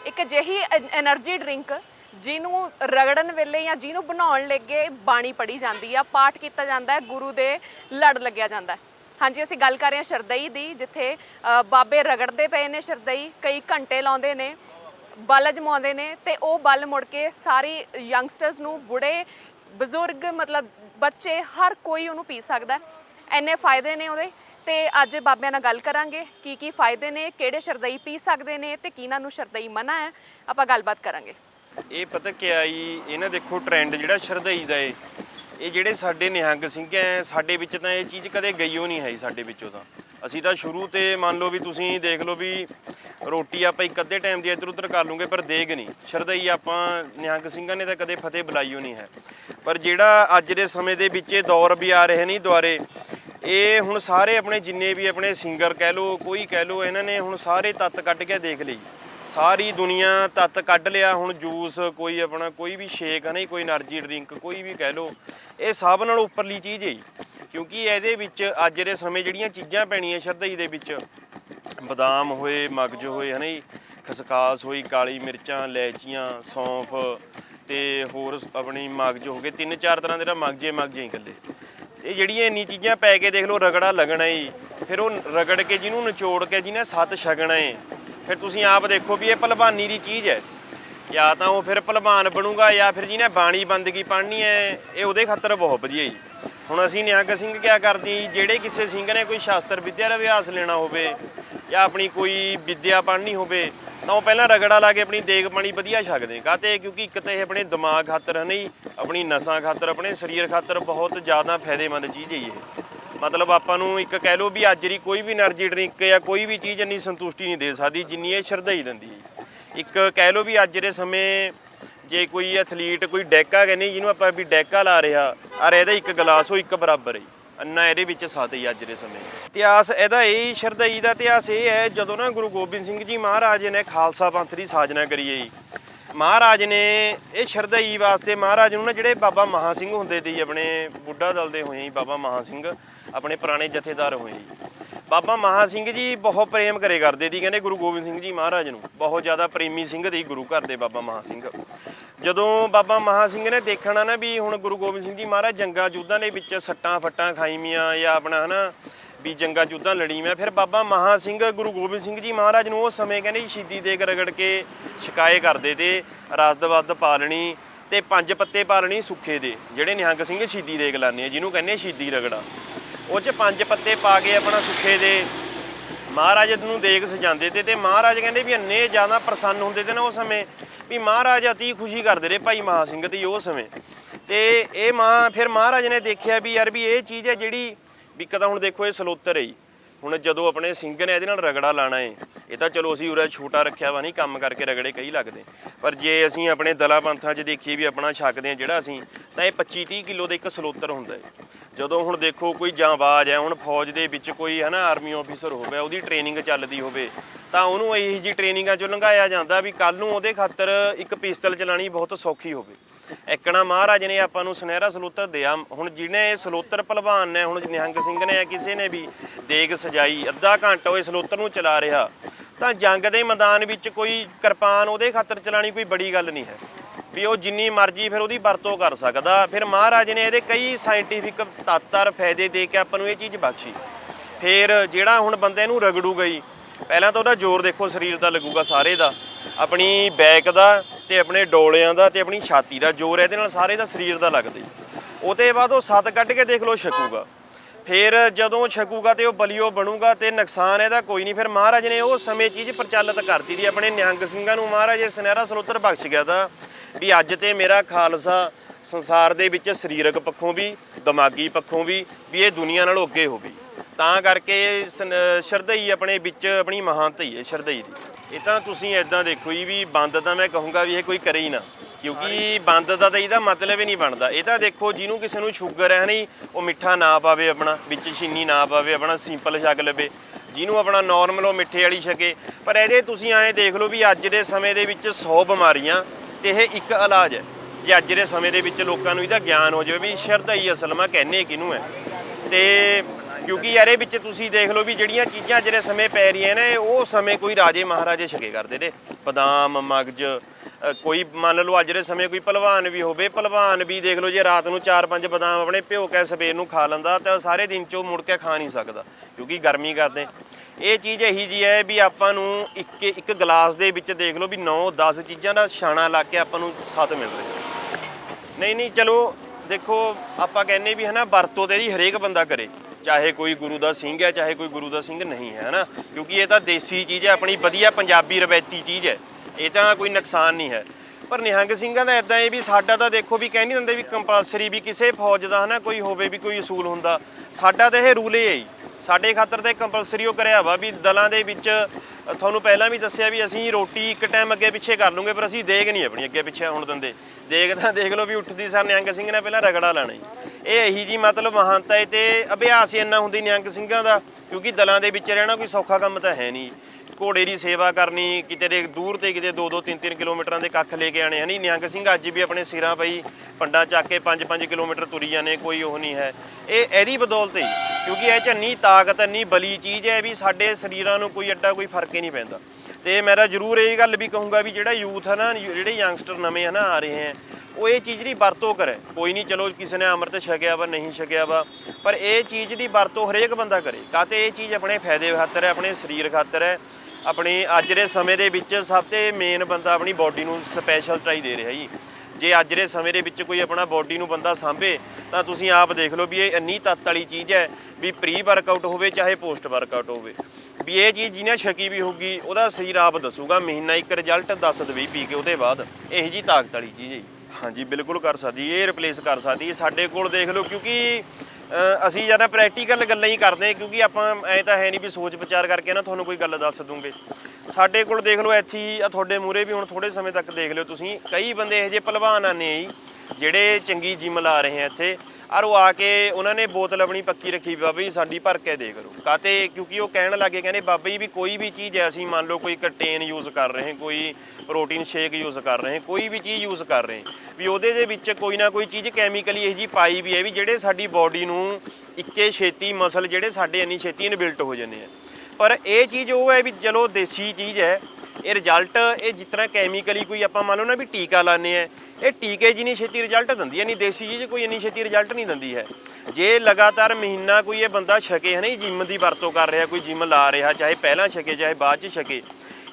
ਇੱਕ ਅਜਿਹੀ એનર્ਜੀ ਡਰਿੰਕ ਜਿਹਨੂੰ ਰਗੜਨ ਵੇਲੇ ਜਾਂ ਜਿਹਨੂੰ ਬਣਾਉਣ ਲੱਗੇ ਬਾਣੀ ਪੜੀ ਜਾਂਦੀ ਆ, ਪਾਠ ਕੀਤਾ ਜਾਂਦਾ ਹੈ, ਗੁਰੂ ਦੇ ਲੜ ਲੱਗਿਆ ਜਾਂਦਾ ਹੈ। ਹਾਂਜੀ, ਅਸੀਂ ਗੱਲ ਕਰ ਰਹੇ ਹਾਂ ਸ਼ਰਦਈ ਦੀ, ਜਿੱਥੇ ਬਾਬੇ ਰਗੜਦੇ ਪਏ ਨੇ ਸ਼ਰਦਈ, ਕਈ ਘੰਟੇ ਲਾਉਂਦੇ ਨੇ ਬਲ ਜਮਾਉਂਦੇ ਨੇ, ਤੇ ਉਹ ਬਲ ਮੁੜ ਕੇ ਸਾਰੀ ਯੰਗਸਟਰਸ ਨੂੰ, ਬੁੜੇ, ਬਜ਼ੁਰਗ, ਮਤਲਬ ਬੱਚੇ, ਹਰ ਕੋਈ ਉਹਨੂੰ ਪੀ ਸਕਦਾ ਹੈ। ਇੰਨੇ ਫਾਇਦੇ ਨੇ ਉਹਦੇ। ਤੇ ਅੱਜ ਬਾਬਿਆਂ ਨਾਲ ਗੱਲ ਕਰਾਂਗੇ, ਕੀ ਕੀ ਫਾਇਦੇ ਨੇ, ਕਿਹੜੇ ਸ਼ਰਦਈ ਪੀ ਸਕਦੇ ਨੇ ਤੇ ਕਿਹਨਾਂ ਨੂੰ ਸ਼ਰਦਈ ਮਨਾ ਹੈ। ਆਪਾਂ ਗੱਲਬਾਤ ਕਰਾਂਗੇ। ਇਹ ਪਤਾ ਕੀ ਆਈ ਇਹਨਾਂ ਦੇਖੋ ਟ੍ਰੈਂਡ ਜਿਹੜਾ ਸ਼ਰਧਾਈ ਦਾ ਏ, ਇਹ ਜਿਹੜੇ ਸਾਡੇ ਨਿਹੰਗ ਸਿੰਘ ਐ, ਸਾਡੇ ਵਿੱਚ ਤਾਂ ਇਹ ਚੀਜ਼ ਕਦੇ ਗਈ ਓ ਨਹੀਂ ਹੈ ਸਾਡੇ ਵਿੱਚੋਂ ਤਾਂ। ਅਸੀਂ ਤਾਂ ਸ਼ੁਰੂ ਤੇ ਮੰਨ ਲਓ ਵੀ ਤੁਸੀਂ ਦੇਖ ਲਓ ਵੀ ਰੋਟੀ ਆਪਾਂ ਇੱਕ ਅੱਧੇ ਟਾਈਮ ਦੀ ਇੱਧਰ ਉੱਧਰ ਕਰ ਲੂਗੇ, ਪਰ ਦੇਗ ਨਹੀਂ। ਸ਼ਰਧਾਈ ਆਪਾਂ ਨਿਹੰਗ ਸਿੰਘਾਂ ਨੇ ਤਾਂ ਕਦੇ ਫਤਿਹ ਬੁਲਾਈ ਓ ਨਹੀਂ ਹੈ। ਪਰ ਜਿਹੜਾ ਅੱਜ ਦੇ ਸਮੇਂ ਦੇ ਵਿੱਚ ਇਹ ਦੌਰ ਵੀ ਆ ਰਹੇ ਨਹੀਂ ਦੁਆਰੇ, ਇਹ ਹੁਣ ਸਾਰੇ ਆਪਣੇ ਜਿੰਨੇ ਵੀ ਆਪਣੇ ਸਿੰਗਰ ਕਹਿ ਲਓ, ਕੋਈ ਕਹਿ ਲਓ, ਇਹਨਾਂ ਨੇ ਹੁਣ ਸਾਰੇ ਤੱਤ ਕੱਢ ਕੇ ਦੇਖ ਲਈ ਸਾਰੀ ਦੁਨੀਆ ਤੱਤ ਕੱਢ ਲਿਆ, ਹੁਣ ਜੂਸ ਕੋਈ ਆਪਣਾ ਕੋਈ ਵੀ ਸ਼ੇਕ ਹੈ ਨਾ ਕੋਈ એનર્ਜੀ ਡਰਿੰਕ ਕੋਈ ਵੀ ਕਹਿ ਲੋ ਇਹ ਸਭ ਨਾਲ ਉੱਪਰਲੀ ਚੀਜ਼ ਹੈ ਜੀ। ਕਿਉਂਕਿ ਇਹਦੇ ਵਿੱਚ ਅੱਜ ਦੇ ਸਮੇਂ ਜਿਹੜੀਆਂ ਚੀਜ਼ਾਂ ਪੈਣੀਆਂ ਸ਼ਰਧਾ ਜੀ ਦੇ ਵਿੱਚ, ਬਦਾਮ ਹੋਏ, ਮਗਜ ਹੋਏ ਹੈ ਨਾ ਜੀ ਖਸਕਾਸ ਹੋਈ, ਕਾਲੀ ਮਿਰਚਾਂ, ਲੈਚੀਆਂ, ਸੌਂਫ ਤੇ ਹੋਰ ਆਪਣੀ ਮਗਜ ਹੋ ਗਏ ਤਿੰਨ ਚਾਰ ਤਰ੍ਹਾਂ ਦੇ ਨਾ ਮਗਜੇ ਮਗਜੇ ਇਕੱਲੇ। ਇਹ ਜਿਹੜੀਆਂ ਇੰਨੀ ਚੀਜ਼ਾਂ ਪੈ ਕੇ ਦੇਖ ਲਓ, ਰਗੜਾ ਲੱਗਣਾ ਹੀ, ਫਿਰ ਉਹ ਰਗੜ ਕੇ ਜਿਹਨੂੰ ਨਿਚੋੜ ਕੇ ਜਿਹਨੇ ਸੱਤ ਛਗਣਾ ਏ ਫਿਰ ਤੁਸੀਂ ਆਪ ਦੇਖੋ ਵੀ ਇਹ ਭਲਵਾਨੀ ਦੀ ਚੀਜ਼ ਹੈ। ਜਾਂ ਤਾਂ ਉਹ ਫਿਰ ਭਲਵਾਨ ਬਣੂਗਾ ਜਾਂ ਫਿਰ ਜਿਹਨੇ ਬਾਣੀ ਬੰਦਗੀ ਪੜ੍ਹਨੀ ਹੈ, ਇਹ ਉਹਦੇ ਖਾਤਰ ਬਹੁਤ ਵਧੀਆ ਜੀ। ਹੁਣ ਅਸੀਂ ਨਿਹੰਗ ਸਿੰਘ ਕਿਆ ਕਰਦੀ ਜਿਹੜੇ ਕਿਸੇ ਸਿੰਘ ਨੇ ਕੋਈ ਸ਼ਾਸਤਰ ਵਿੱਦਿਆ ਦਾ ਅਭਿਆਸ ਲੈਣਾ ਹੋਵੇ ਜਾਂ ਆਪਣੀ ਕੋਈ ਵਿੱਦਿਆ ਪੜ੍ਹਨੀ ਹੋਵੇ, ਤਾਂ ਉਹ ਪਹਿਲਾਂ ਰਗੜਾ ਲਾ ਕੇ ਆਪਣੀ ਦੇਗ ਪਾਣੀ ਵਧੀਆ ਛਕਦੇ ਕਾਤੇ ਕਿਉਂਕਿ ਇੱਕ ਤਾਂ ਇਹ ਆਪਣੇ ਦਿਮਾਗ ਖਾਤਰ ਹੈ ਨਹੀਂ, ਆਪਣੀ ਨਸਾਂ ਖਾਤਰ, ਆਪਣੇ ਸਰੀਰ ਖਾਤਰ ਬਹੁਤ ਜ਼ਿਆਦਾ ਫਾਇਦੇਮੰਦ ਚੀਜ਼ ਹੈ ਜੀ ਇਹ। ਮਤਲਬ ਆਪਾਂ ਨੂੰ ਇੱਕ ਕਹਿ ਲਓ ਵੀ ਅੱਜ ਦੀ ਕੋਈ ਵੀ એનર્ਜੀ ਡਰਿੰਕ ਜਾਂ ਕੋਈ ਵੀ ਚੀਜ਼ ਇੰਨੀ ਸੰਤੁਸ਼ਟੀ ਨਹੀਂ ਦੇ ਸਕਦੀ ਜਿੰਨੀ ਇਹ ਸ਼ਰਧਾਈ ਦਿੰਦੀ ਹੈ। ਇੱਕ ਕਹਿ ਲਓ ਵੀ ਅੱਜ ਦੇ ਸਮੇਂ ਜੇ ਕੋਈ ਐਥਲੀਟ ਕੋਈ ਡੈਕਾ ਕਹਿੰਦੇ ਜਿਹਨੂੰ ਆਪਾਂ ਵੀ ਡੈਕਾ ਲਾ ਰਿਹਾ, ਅਰ ਇਹਦਾ ਇੱਕ ਗਲਾਸ ਉਹ ਇੱਕ ਬਰਾਬਰ ਹੈ। ਅੰਨਾ ਇਹਦੇ ਵਿੱਚ ਸਾਥ ਹੀ ਅੱਜ ਦੇ ਸਮੇਂ। ਇਤਿਹਾਸ ਇਹਦਾ ਇਹ ਸ਼ਰਧਾਈ ਦਾ ਇਤਿਹਾਸ ਇਹ ਹੈ, ਜਦੋਂ ਨਾ ਗੁਰੂ ਗੋਬਿੰਦ ਸਿੰਘ ਜੀ ਮਹਾਰਾਜ ਨੇ ਖਾਲਸਾ ਪੰਥ ਦੀ ਸਾਜਨਾ ਕਰੀ ਹੈ ਮਹਾਰਾਜ ਨੇ ਇਹ ਸ਼ਰਧਾਈ ਵਾਸਤੇ ਮਹਾਰਾਜ ਨੂੰ ਨਾ ਜਿਹੜੇ ਬਾਬਾ ਮਹਾ ਸਿੰਘ ਹੁੰਦੇ ਸੀ, ਆਪਣੇ ਬੁੱਢਾ ਦਲ ਦੇ ਹੋਏ ਜੀ ਬਾਬਾ ਮਹਾ ਸਿੰਘ, ਆਪਣੇ ਪੁਰਾਣੇ ਜਥੇਦਾਰ ਹੋਏ ਜੀ ਬਾਬਾ ਮਹਾ ਸਿੰਘ ਜੀ ਬਹੁਤ ਪ੍ਰੇਮ ਕਰੇ ਕਰਦੇ ਸੀ, ਕਹਿੰਦੇ ਗੁਰੂ ਗੋਬਿੰਦ ਸਿੰਘ ਜੀ ਮਹਾਰਾਜ ਨੂੰ। ਬਹੁਤ ਜ਼ਿਆਦਾ ਪ੍ਰੇਮੀ ਸਿੰਘ ਦੇ ਗੁਰੂ ਘਰ ਦੇ ਬਾਬਾ ਮਹਾ ਸਿੰਘ। ਜਦੋਂ ਬਾਬਾ ਮਹਾ ਸਿੰਘ ਨੇ ਦੇਖਣਾ ਨਾ ਵੀ ਹੁਣ ਗੁਰੂ ਗੋਬਿੰਦ ਸਿੰਘ ਜੀ ਮਹਾਰਾਜ ਜੰਗਾਂ ਯੁੱਧਾਂ ਦੇ ਵਿੱਚ ਸੱਟਾਂ ਫੱਟਾਂ ਖਾਈਮੀਆਂ ਜਾਂ ਆਪਣਾ ਹਨਾ ਵੀ ਜੰਗਾਂ ਯੁੱਧਾਂ ਮੈਂ। ਫਿਰ ਬਾਬਾ ਮਹਾ ਸਿੰਘ, ਗੁਰੂ ਗੋਬਿੰਦ ਸਿੰਘ ਜੀ ਮਹਾਰਾਜ ਨੂੰ ਉਸ ਸਮੇਂ ਕਹਿੰਦੇ ਸ਼ਹੀਦੀ ਦੇਗ ਰਗੜ ਕੇ ਸ਼ਿਕਾਏ ਕਰਦੇ ਤੇ ਰਸਦਵੱਦ ਪਾਲਣੀ ਤੇ ਪੰਜ ਪੱਤੇ ਪਾਲਣੀ ਸੁੱਖੇ ਦੇ, ਜਿਹੜੇ ਨਿਹੰਗ ਸਿੰਘ ਸ਼ਹੀਦੀ ਦੇਗ ਲਾਉਂਦੇ ਆ, ਜਿਹਨੂੰ ਕਹਿੰਦੇ ਸ਼ਹੀਦੀ ਰਗੜਾ। ਉਹ ਚ ਪੰਜ ਪੱਤੇ ਪਾ ਕੇ ਆਪਣਾ ਸੁੱਖੇ ਦੇ ਮਹਾਰਾਜ ਨੂੰ ਦੇਖ ਸਜਾਉਂਦੇ ਤੇ ਤੇ ਮਹਾਰਾਜ ਕਹਿੰਦੇ ਵੀ ਇੰਨੇ ਜ਼ਿਆਦਾ ਪ੍ਰਸੰਨ ਹੁੰਦੇ ਤੇ ਨਾ ਉਸ ਸਮੇਂ ਵੀ ਮਹਾਰਾਜ ਅਤੀ ਖੁਸ਼ੀ ਕਰਦੇ ਰਹੇ ਭਾਈ ਮਹਾ ਸਿੰਘ ਦੀ ਉਹ ਸਮੇਂ। ਤੇ ਇਹ ਮਾਂ ਫਿਰ ਮਹਾਰਾਜ ਨੇ ਦੇਖਿਆ ਵੀ ਯਾਰ ਵੀ ਇਹ ਚੀਜ਼ ਹੈ ਜਿਹੜੀ ਵੀ ਇੱਕ ਤਾਂ ਹੁਣ ਦੇਖੋ ਇਹ ਸਲੋਤਰ ਹੈ ਜੀ। ਹੁਣ ਜਦੋਂ ਆਪਣੇ ਸਿੰਘ ਨੇ ਇਹਦੇ ਨਾਲ ਰਗੜਾ ਲਾਣਾ ਏ, ਇਹ ਤਾਂ ਚਲੋ ਅਸੀਂ ਉਰੇ ਛੋਟਾ ਰੱਖਿਆ ਵਾ ਨਹੀਂ, ਕੰਮ ਕਰਕੇ ਰਗੜੇ ਕਈ ਲੱਗਦੇ। ਪਰ ਜੇ ਅਸੀਂ ਆਪਣੇ ਦਲਾ ਪੰਥਾਂ 'ਚ ਦੇਖੀਏ ਵੀ ਆਪਣਾ ਛਕਦੇ ਆ ਜਿਹੜਾ ਅਸੀਂ, ਤਾਂ ਇਹ 25 30 ਕਿਲੋ ਦਾ ਇੱਕ ਸਲੋਤਰ ਹੁੰਦਾ ਹੈ। ਜਦੋਂ ਹੁਣ ਦੇਖੋ ਕੋਈ ਜਾਂਬਾਜ਼ ਹੈ, ਹੁਣ ਫੌਜ ਦੇ ਵਿੱਚ ਕੋਈ ਹੈ ਨਾ ਆਰਮੀ ਆਫੀਸਰ ਹੋਵੇ, ਉਹਦੀ ਟ੍ਰੇਨਿੰਗ ਚੱਲਦੀ ਹੋਵੇ, ਤਾਂ ਉਹਨੂੰ ਇਹੀ ਜੀ ਟ੍ਰੇਨਿੰਗਾਂ ਚੋਂ ਲੰਘਾਇਆ ਜਾਂਦਾ ਵੀ ਕੱਲ ਨੂੰ ਉਹਦੇ ਖਾਤਰ ਇੱਕ ਪਿਸਤਲ ਚਲਾਣੀ ਬਹੁਤ ਸੌਖੀ ਹੋਵੇ। ਐਕਣਾ ਮਹਾਰਾਜ ਨੇ ਆਪਾਂ ਨੂੰ ਸੁਨਹਿਰਾ ਸਲੋਤਰ ਦਿਆ। ਹੁਣ ਜਿਹਨੇ ਇਹ ਸਲੋਤਰ ਪਹਿਲਵਾਨ ਨੇ, ਹੁਣ ਨਿਹੰਗ ਸਿੰਘ ਨੇ ਕਿਸੇ ਨੇ ਵੀ ਦੇਗ ਸਜਾਈ, ਅੱਧਾ ਘੰਟਾ ਉਹ ਇਸ ਸਲੋਤਰ ਨੂੰ ਚਲਾ ਰਿਹਾ। ਤਾਂ ਜੰਗ ਦੇ ਮੈਦਾਨ ਵਿੱਚ ਕੋਈ ਕਿਰਪਾਨ ਉਹਦੇ ਖਾਤਰ ਚਲਾਣੀ ਕੋਈ ਬੜੀ ਗੱਲ ਨਹੀਂ ਹੈ। ਵੀ ਉਹ ਜਿੰਨੀ ਮਰਜ਼ੀ ਫਿਰ ਉਹਦੀ ਵਰਤੋਂ ਕਰ ਸਕਦਾ। ਫਿਰ ਮਹਾਰਾਜ ਨੇ ਇਹਦੇ ਕਈ ਸਾਇੰਟੀਫਿਕ ਤੱਤਰ ਫਾਇਦੇ ਦੇ ਕੇ ਆਪਾਂ ਨੂੰ ਇਹ ਚੀਜ਼ ਬਖਸ਼ੀ। ਫਿਰ ਜਿਹੜਾ ਹੁਣ ਬੰਦੇ ਨੂੰ ਰਗੜੂ ਗਈ, ਪਹਿਲਾਂ ਤਾਂ ਉਹਦਾ ਜ਼ੋਰ ਦੇਖੋ, ਸਰੀਰ ਦਾ ਲੱਗੂਗਾ ਸਾਰੇ ਦਾ। ਆਪਣੀ ਬੈਕ ਦਾ ਤੇ ਆਪਣੇ ਡੋਲਿਆਂ ਦਾ ਤੇ ਆਪਣੀ ਛਾਤੀ ਦਾ ਜ਼ੋਰ ਇਹਦੇ ਨਾਲ ਸਾਰੇ ਦਾ ਸਰੀਰ ਦਾ ਲੱਗਦਾ। ਜੀ ਉਹਦੇ ਬਾਅਦ ਉਹ ਸੱਤ ਕੱਢ ਕੇ ਦੇਖ ਲਓ ਛਕੂਗਾ। ਫਿਰ ਜਦੋਂ ਛਕੂਗਾ ਤੇ ਉਹ ਬਲੀਓ ਬਣੂਗਾ ਤੇ ਨੁਕਸਾਨ ਇਹਦਾ ਕੋਈ ਨਹੀਂ। ਫਿਰ ਮਹਾਰਾਜ ਨੇ ਉਹ ਸਮੇਂ ਚੀਜ਼ ਪ੍ਰਚਲਿਤ ਕਰਤੀ ਦੀ, ਆਪਣੇ ਨਿਹੰਗ ਸਿੰਘਾਂ ਨੂੰ। ਮਹਾਰਾਜ ਇਹ ਸੁਨਹਿਰਾ ਸਰੋਤਰ ਬਖਸ਼ ਗਿਆ ਤਾਂ ਵੀ ਅੱਜ ਤੇ ਮੇਰਾ ਖਾਲਸਾ ਸੰਸਾਰ ਦੇ ਵਿੱਚ ਸਰੀਰਕ ਪੱਖੋਂ ਵੀ, ਦਿਮਾਗੀ ਪੱਖੋਂ ਵੀ ਵੀ ਇਹ ਦੁਨੀਆ ਨਾਲੋਂ ਅੱਗੇ ਹੋਵੇ। ਤਾਂ ਕਰਕੇ ਸਨ- ਸ਼ਰਧਈ ਆਪਣੇ ਵਿੱਚ ਆਪਣੀ ਮਹਾਨਤਾ ਹੀ ਹੈ, ਸ਼ਰਧਈ ਦੀ। ਇਹ ਤਾਂ ਤੁਸੀਂ ਐਦਾਂ ਦੇਖੋ ਜੀ ਵੀ ਬੰਦ ਤਾਂ ਮੈਂ ਕਹੂੰਗਾ ਵੀ ਇਹ ਕੋਈ ਕਰੇ ਹੀ ਨਾ। ਕਿਉਂਕਿ ਬੰਦ ਦਾ ਤਾਂ ਇਹਦਾ ਮਤਲਬ ਹੀ ਨਹੀਂ ਬਣਦਾ। ਇਹ ਤਾਂ ਦੇਖੋ ਜਿਹਨੂੰ ਕਿਸੇ ਨੂੰ ਸ਼ੂਗਰ ਹੈ ਨਹੀਂ, ਉਹ ਮਿੱਠਾ ਨਾ ਪਾਵੇ ਆਪਣਾ, ਵਿੱਚ ਚੀਨੀ ਨਾ ਪਾਵੇ, ਆਪਣਾ ਸਿੰਪਲ ਛਕ ਲਵੇ। ਜਿਹਨੂੰ ਆਪਣਾ ਨਾਰਮਲ ਉਹ ਮਿੱਠੇ ਵਾਲੀ ਛਕੇ। ਪਰ ਇਹਦੇ ਤੁਸੀਂ ਐਂ ਦੇਖ ਲਓ ਵੀ ਅੱਜ ਦੇ ਸਮੇਂ ਦੇ ਵਿੱਚ 100 ਬਿਮਾਰੀਆਂ ਤੇ ਇਹ ਇੱਕ ਇਲਾਜ ਹੈ। ਜੇ ਅੱਜ ਦੇ ਸਮੇਂ ਦੇ ਵਿੱਚ ਲੋਕਾਂ ਨੂੰ ਇਹਦਾ ਗਿਆਨ ਹੋ ਜਾਵੇ ਵੀ ਸ਼ਰਧਾ ਹੀ ਅਸਲ ਮੈਂ ਕਹਿੰਨੇ ਕਿਹਨੂੰ ਹੈ। ਤੇ ਕਿਉਂਕਿ ਯਾਰ ਇਹ ਵਿੱਚ ਤੁਸੀਂ ਦੇਖ ਲਓ ਵੀ ਜਿਹੜੀਆਂ ਚੀਜ਼ਾਂ ਜਿਹੜੇ ਸਮੇਂ ਪੈ ਰਹੀਆਂ ਨੇ, ਉਹ ਸਮੇਂ ਕੋਈ ਰਾਜੇ ਮਹਾਰਾਜੇ ਛਕੇ ਕਰਦੇ ਨੇ। ਬਦਾਮ, ਮਗਜ ਕੋਈ ਮੰਨ ਲਓ ਅੱਜ ਦੇ ਸਮੇਂ ਕੋਈ ਭਲਵਾਨ ਵੀ ਹੋਵੇ ਭਲਵਾਨ ਵੀ ਦੇਖ ਲਓ ਜੇ ਰਾਤ ਨੂੰ 4-5 ਬਦਾਮ ਆਪਣੇ ਭਿਓ ਕੇ ਸਵੇਰ ਨੂੰ ਖਾ ਲੈਂਦਾ, ਤਾਂ ਸਾਰੇ ਦਿਨ ਚੋਂ ਮੁੜ ਕੇ ਖਾ ਨਹੀਂ ਸਕਦਾ, ਕਿਉਂਕਿ ਗਰਮੀ ਕਰਦੇ। ਇਹ ਚੀਜ਼ ਇਹੀ ਜੀ ਹੈ ਵੀ ਆਪਾਂ ਨੂੰ ਇੱਕ ਇੱਕ ਗਲਾਸ ਦੇ ਵਿੱਚ ਦੇਖ ਲਓ ਵੀ 9-10 ਚੀਜ਼ਾਂ ਦਾ ਛਾਣਾ ਲਾ ਕੇ ਆਪਾਂ ਨੂੰ ਸੱਤ ਮਿਲ ਰਿਹਾ। ਨਹੀਂ ਨਹੀਂ, ਚਲੋ ਦੇਖੋ, ਆਪਾਂ ਕਹਿੰਨੇ ਵੀ ਹਨਾ, ਵਰਤੋਂ ਤੇ ਜੀ ਹਰੇਕ ਬੰਦਾ ਕਰੇ। ਚਾਹੇ ਕੋਈ ਗੁਰੂ ਦਾ ਸਿੰਘ ਹੈ, ਚਾਹੇ ਕੋਈ ਗੁਰੂ ਦਾ ਸਿੰਘ ਨਹੀਂ ਹੈ, ਹਨਾ? ਕਿਉਂਕਿ ਇਹ ਤਾਂ ਦੇਸੀ ਚੀਜ਼ ਹੈ, ਆਪਣੀ ਵਧੀਆ ਪੰਜਾਬੀ ਰਵਾਇਤੀ ਚੀਜ਼ ਹੈ। ਇਹ ਤਾਂ ਕੋਈ ਨੁਕਸਾਨ ਨਹੀਂ ਹੈ। ਪਰ ਨਿਹੰਗ ਸਿੰਘਾਂ ਦਾ ਇਦਾਂ ਇਹ ਵੀ ਸਾਡਾ ਤਾਂ ਦੇਖੋ ਵੀ ਕਹਿ ਨਹੀਂ ਦਿੰਦੇ ਵੀ ਕੰਪਲਸਰੀ ਵੀ ਕਿਸੇ ਫੌਜ ਦਾ, ਹਨਾ? ਕੋਈ ਹੋਵੇ ਵੀ ਕੋਈ ਅਸੂਲ ਹੁੰਦਾ। ਸਾਡਾ ਤਾਂ ਇਹ ਰੂਲ ਹੀ ਹੈ ਜੀ। ਸਾਡੇ ਖਾਤਰ ਤਾਂ ਕੰਪਲਸਰੀ ਉਹ ਕਰਿਆ ਵਾ ਵੀ ਦਲਾਂ ਦੇ ਵਿੱਚ, ਤੁਹਾਨੂੰ ਪਹਿਲਾਂ ਵੀ ਦੱਸਿਆ ਵੀ ਅਸੀਂ ਰੋਟੀ ਇੱਕ ਟਾਈਮ ਅੱਗੇ ਪਿੱਛੇ ਕਰ ਲੂਗੇ, ਪਰ ਅਸੀਂ ਦੇਗ ਨਹੀਂ ਆਪਣੀ ਅੱਗੇ ਪਿੱਛੇ ਹੁਣ ਦਿੰਦੇ। ਦੇਗ ਤਾਂ ਦੇਖ ਲਓ ਵੀ ਉੱਠਦੀ ਸਰ ਨਿਹੰਗ ਸਿੰਘ ਨੇ ਪਹਿਲਾਂ ਰਗੜਾ ਲੈਣਾ ਜੀ। ਇਹ ਇਹੀ ਜੀ ਮਤਲਬ ਮਹਾਨਤਾ ਹੈ ਤੇ ਅਭਿਆਸ ਹੀ ਇੰਨਾ ਹੁੰਦੀ ਨਿਹੰਗ ਸਿੰਘਾਂ ਦਾ, ਕਿਉਂਕਿ ਦਲਾਂ ਦੇ ਵਿੱਚ ਰਹਿਣਾ ਕੋਈ ਸੌਖਾ ਕੰਮ ਤਾਂ ਹੈ ਨਹੀਂ। ਘੋੜੇ ਦੀ ਸੇਵਾ ਕਰਨੀ, ਕਿਤੇ ਦੇ ਦੂਰ ਤੇ ਕਿਤੇ 2-2 3-3 ਕਿਲੋਮੀਟਰਾਂ ਦੇ ਕੱਖ ਲੈ ਕੇ ਆਣੇ ਹਨੀ ਨਿਹੰਗ ਸਿੰਘ ਅੱਜ ਵੀ ਆਪਣੇ ਸਿਰਾਂ ਪਈ, ਪੰਡਾ ਚੱਕ ਕੇ 5-5 ਕਿਲੋਮੀਟਰ ਤੁਰੀ ਜਾਂਦੇ, ਕੋਈ ਉਹ ਨਹੀਂ ਹੈ। ਇਹ ਇਹਦੀ ਬਦੌਲਤ ਹੀ, ਕਿਉਂਕਿ ਇਹ ਚ ਇੰਨੀ ਤਾਕਤ, ਇੰਨੀ ਬਲੀ ਚੀਜ਼ ਹੈ ਵੀ ਸਾਡੇ ਸਰੀਰਾਂ ਨੂੰ ਕੋਈ ਐਡਾ ਕੋਈ ਫ਼ਰਕ ਹੀ ਨਹੀਂ ਪੈਂਦਾ। ਤੇ ਮੇਰਾ ਜ਼ਰੂਰ ਇਹ ਗੱਲ ਵੀ ਕਹੂੰਗਾ ਵੀ ਜਿਹੜਾ ਯੂਥ ਹੈ ਨਾ, ਜਿਹੜੇ ਯੰਗਸਟਰ ਨਵੇਂ ਹਨ ਆ ਰਹੇ ਹੈ, ਉਹ ਇਹ ਚੀਜ਼ ਦੀ ਵਰਤੋਂ ਕਰੇ। ਕੋਈ ਨਹੀਂ, ਚਲੋ ਕਿਸੇ ਨੇ ਅੰਮ੍ਰਿਤ ਛਕਿਆ ਵਾ, ਨਹੀਂ ਛਕਿਆ ਵਾ, ਪਰ ਇਹ ਚੀਜ਼ ਦੀ ਵਰਤੋਂ ਹਰੇਕ ਬੰਦਾ ਕਰੇ। ਕਾਤੇ ਇਹ ਚੀਜ਼ ਆਪਣੇ ਫਾਇਦੇ ਖਾਤਰ ਹੈ, ਆਪਣੇ ਸਰੀਰ ਖਾਤਰ ਹੈ, ਆਪਣੀ ਅੱਜ ਦੇ ਸਮੇਂ ਦੇ ਵਿੱਚ ਸਭ ਤੋਂ ਮੇਨ ਬੰਦਾ ਆਪਣੀ ਬਾਡੀ ਨੂੰ ਸਪੈਸ਼ਲ ਟਰਾਈ ਦੇ ਰਿਹਾ ਜੀ। ਜੇ ਅੱਜ ਦੇ ਸਮੇਂ ਦੇ ਵਿੱਚ ਕੋਈ ਆਪਣਾ ਬਾਡੀ ਨੂੰ ਬੰਦਾ ਸਾਂਭੇ, ਤਾਂ ਤੁਸੀਂ ਆਪ ਦੇਖ ਲਓ ਵੀ ਇਹ ਇੰਨੀ ਤੱਤ ਵਾਲੀ ਚੀਜ਼ ਹੈ ਵੀ ਪ੍ਰੀ ਵਰਕਆਊਟ ਹੋਵੇ, ਚਾਹੇ ਪੋਸਟ ਵਰਕਆਊਟ ਹੋਵੇ। ਵੀ ਇਹ ਚੀਜ਼ ਜਿਹਨੇ ਛਕੀ ਵੀ ਹੋਊਗੀ, ਉਹਦਾ ਸਰੀਰ ਆਪ ਦੱਸੂਗਾ, ਮਹੀਨਾ ਇੱਕ ਰਿਜ਼ਲਟ ਦੱਸ ਦਵੇ ਪੀ ਕੇ ਉਹਦੇ ਬਾਅਦ। ਇਹੀ ਜੀ ਤਾਕਤ ਵਾਲੀ ਚੀਜ਼ ਹੈ ਜੀ। ਹਾਂਜੀ, ਬਿਲਕੁਲ ਕਰ ਸਕਦੀ ਇਹ ਰਿਪਲੇਸ ਕਰ ਸਕਦੀ ਸਾਡੇ ਕੋਲ ਦੇਖ ਲਓ, ਕਿਉਂਕਿ ਅਸੀਂ ਜ਼ਿਆਦਾ ਪ੍ਰੈਕਟੀਕਲ ਗੱਲਾਂ ਹੀ ਕਰਦੇ ਹਾਂ, ਕਿਉਂਕਿ ਆਪਾਂ ਐ ਤਾਂ ਹੈ ਨਹੀਂ ਵੀ ਸੋਚ ਵਿਚਾਰ ਕਰਕੇ ਨਾ ਤੁਹਾਨੂੰ ਕੋਈ ਗੱਲ ਦੱਸ ਦੂੰਗੇ। ਸਾਡੇ ਕੋਲ ਦੇਖ ਲਓ, ਇੱਥੇ ਹੀ ਆ ਤੁਹਾਡੇ ਮੂਰੇ ਵੀ ਹੁਣ ਥੋੜੇ ਸਮੇਂ ਤੱਕ ਦੇਖ ਲਿਓ ਤੁਸੀਂ। ਕਈ ਬੰਦੇ ਇਹੋ ਜਿਹੇ ਪਹਿਲਵਾਨ ਆਨੇ ਜੀ, ਜਿਹੜੇ ਚੰਗੀ ਜਿਮ ਲਾ ਰਹੇ ਆ ਇੱਥੇ। ਔਰ ਉਹ ਆ ਕੇ ਉਹਨਾਂ ਨੇ ਬੋਤਲ ਆਪਣੀ ਪੱਕੀ ਰੱਖੀ, ਬਾਬਾ ਜੀ, ਸਾਡੀ ਭਰ ਕੇ ਦੇ ਕਰੋ। ਕਾਤੇ? ਕਿਉਂਕਿ ਉਹ ਕਹਿਣ ਲੱਗੇ, ਕਹਿੰਦੇ, ਬਾਬਾ ਜੀ, ਵੀ ਕੋਈ ਵੀ ਚੀਜ਼ ਐ ਅਸੀਂ ਮੰਨ ਲਓ ਕੋਈ ਕਟੇਨ ਯੂਜ਼ ਕਰ ਰਹੇ, ਕੋਈ ਪ੍ਰੋਟੀਨ ਸ਼ੇਕ ਯੂਜ਼ ਕਰ ਰਹੇ, ਕੋਈ ਵੀ ਚੀਜ਼ ਯੂਜ਼ ਕਰ ਰਹੇ, ਵੀ ਉਹਦੇ ਦੇ ਵਿੱਚ ਕੋਈ ਨਾ ਕੋਈ ਚੀਜ਼ ਕੈਮੀਕਲੀ ਇਹ ਜੀ ਪਾਈ ਵੀ ਹੈ ਵੀ ਜਿਹੜੇ ਸਾਡੀ ਬਾਡੀ ਨੂੰ ਇੱਕੇ ਛੇਤੀ ਮਸਲ ਜਿਹੜੇ ਸਾਡੇ ਇੰਨੀ ਛੇਤੀ ਇਨਬਿਲਟ ਹੋ ਜਾਂਦੇ ਆ। ਪਰ ਇਹ ਚੀਜ਼ ਉਹ ਹੈ ਵੀ ਚਲੋ ਦੇਸੀ ਚੀਜ਼ ਹੈ, ਇਹ ਰਿਜ਼ਲਟ ਇਹ ਜਿਸ ਤਰ੍ਹਾਂ ਕੈਮੀਕਲੀ ਕੋਈ ਆਪਾਂ ਮੰਨ ਲਓ ਨਾ ਵੀ ਟੀਕਾ ਲਾਉਂਦੇ ਆ ਇਹ ਟੀਕੇ ਜਿੰਨੀ ਛੇਤੀ ਰਿਜ਼ਲਟ ਦਿੰਦੀ ਹੈ ਨਹੀਂ ਦੇਸੀ ਚੀਜ਼ ਕੋਈ ਇੰਨੀ ਛੇਤੀ ਰਿਜ਼ਲਟ ਨਹੀਂ ਦਿੰਦੀ ਹੈ। ਜੇ ਲਗਾਤਾਰ ਮਹੀਨਾ ਕੋਈ ਇਹ ਬੰਦਾ ਛਕੇ ਹੈ ਨਹੀਂ ਜਿਮ ਦੀ ਵਰਤੋਂ ਕਰ ਰਿਹਾ, ਕੋਈ ਜਿਮ ਲਾ ਰਿਹਾ, ਚਾਹੇ ਪਹਿਲਾਂ ਛਕੇ, ਚਾਹੇ ਬਾਅਦ ਚ ਛਕੇ,